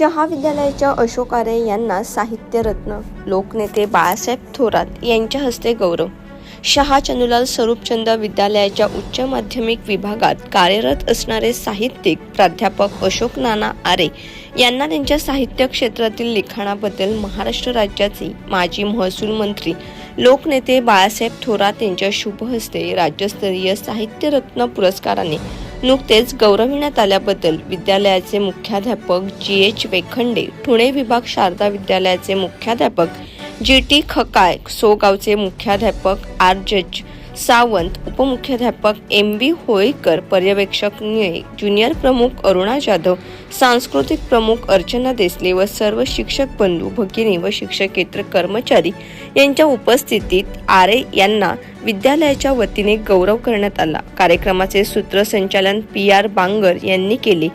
महाविद्यालयाच्या अशोक आरे यांना साहित्यरत्न लोकनेते बाळासाहेब थोरात यांच्या हस्ते गौरव. शहा चंदुलाल स्वरूपचंद विद्यालयाच्या उच्च माध्यमिक विभागात कार्यरत असणारे साहित्यिक प्राध्यापक अशोक नाना आरे यांना त्यांच्या साहित्य क्षेत्रातील लिखाणाबद्दल महाराष्ट्र राज्याचे माजी महसूल मंत्री लोकनेते बाळासाहेब थोरात यांच्या शुभहस्ते राज्यस्तरीय साहित्यरत्न पुरस्काराने नुकतेच गौरविण्यात आल्याबद्दल विद्यालयाचे मुख्याध्यापक जी एच वेखंडे ठुणे विभाग शारदा विद्यालयाचे मुख्याध्यापक जी टी खकाय सोगावचे मुख्याध्यापक आर जज सावंत उपमुख्याध्यापक एम बी होळीकर पर्यवेक्षक निळे ज्युनियर प्रमुख अरुणा जाधव सांस्कृतिक प्रमुख अर्चना देसले व सर्व शिक्षक बंधू भगिनी व शिक्षकेतर कर्मचारी यांच्या उपस्थितीत आरे यांना विद्यालयाच्या वतीने गौरव करण्यात आला. कार्यक्रमाचे सूत्रसंचालन पी आर बांगर यांनी केले.